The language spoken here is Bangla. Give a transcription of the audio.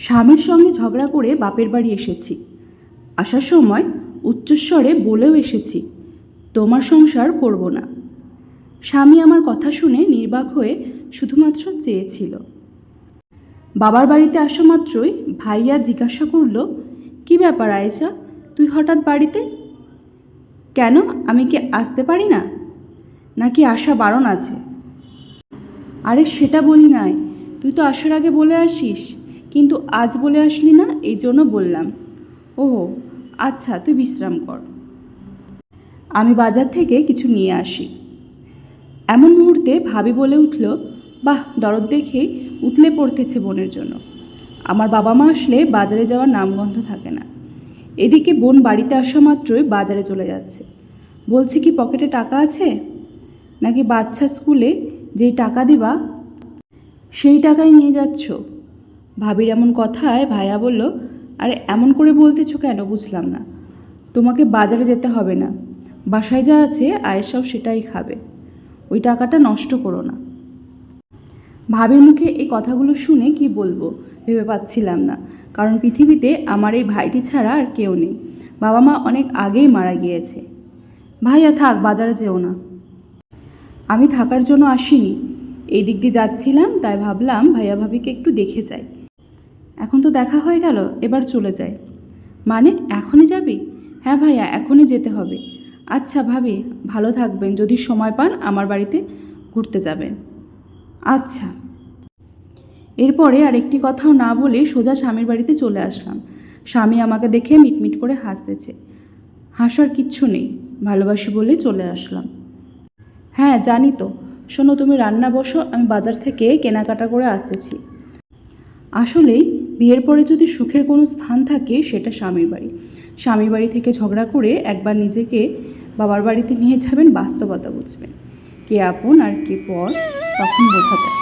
স্বামীর সঙ্গে ঝগড়া করে বাপের বাড়ি এসেছি। আসার সময় উচ্চস্বরে বলেও এসেছি, তোমার সংসার করব না। স্বামী আমার কথা শুনে নির্বাক হয়ে শুধুমাত্র চেয়েছিল। বাবার বাড়িতে আসা মাত্রই ভাইয়া জিজ্ঞাসা করল, কি ব্যাপার আয়েশা, তুই হঠাৎ বাড়িতে? কেন, আমি কি আসতে পারি না? নাকি আসা বারণ আছে? আরে, সেটা বলি নাই। তুই তো আসার আগে বলে আসিস। কিন্তু আজ বলে আসলি না, এই জন্য বললাম। ও আচ্ছা তুই বিশ্রাম কর। আমি বাজার থেকে কিছু নিয়ে আসি। এমন মুহূর্তে ভাবি বলে উঠল, বাহ, দরদ দেখে উতলে পড়তেছে বোনের জন্য। আমার বাবা মা আসলে বাজারে যাওয়ার নামগন্ধ থাকে না। এদিকে বোন বাড়িতে আসা মাত্রই বাজারে চলে যাচ্ছে। বলছে কি, পকেটে টাকা আছে? নাকি বাচ্চা স্কুলে যেই টাকা দিবা, সেই টাকাই নিয়ে যাচ্ছ? ভাবির এমন কথায় ভাইয়া বলল, আরে, এমন করে বলতেছো কেন? বুঝলাম না। তোমাকে বাজারে যেতে হবে না। বাসায় যা আছে আয়েশাও সেটাই খাবে। ওই টাকাটা নষ্ট করো না। ভাবির মুখে এই কথাগুলো শুনে কি বলব, ভেবে পাচ্ছিলাম না। কারণ পৃথিবীতে আমার এই ভাইটি ছাড়া আর কেউ নেই। বাবা মা অনেক আগেই মারা গিয়েছে। ভাইয়া, থাক, বাজারে যেও না। আমি থাকার জন্য আসিনি। এই দিক দিয়ে যাচ্ছিলাম, তাই ভাবলাম ভাইয়া ভাবিকে একটু দেখে যাই। এখন তো দেখা হয়ে গেল, এবার চলে যাই। মানে এখনই যাবি? হ্যাঁ ভাইয়া, এখনই যেতে হবে। আচ্ছা ভাবি, ভালো থাকবেন। যদি সময় পান, আমার বাড়িতে ঘুরতে যাবেন। আচ্ছা। এরপরে আর একটি কথাও না বলে সোজা স্বামীর বাড়িতে চলে আসলাম। স্বামী আমাকে দেখে মিটমিট করে হাসতেছে। হাসার কিচ্ছু নেই, ভালোবাসি বলে চলে আসলাম। হ্যাঁ জানি তো। শোনো, তুমি রান্না বসো, আমি বাজার থেকে কেনাকাটা করে আসতেছি। আসলেই বিয়ের পরে যদি সুখের কোনো স্থান থাকে, সেটা স্বামীর বাড়ি। স্বামীর বাড়ি থেকে ঝগড়া করে একবার নিজেকে বাবার বাড়িতে নিয়ে যাবেন, বাস্তবতা বুঝবেন। কে আপন আর কে পর, তখন বোঝা যায়।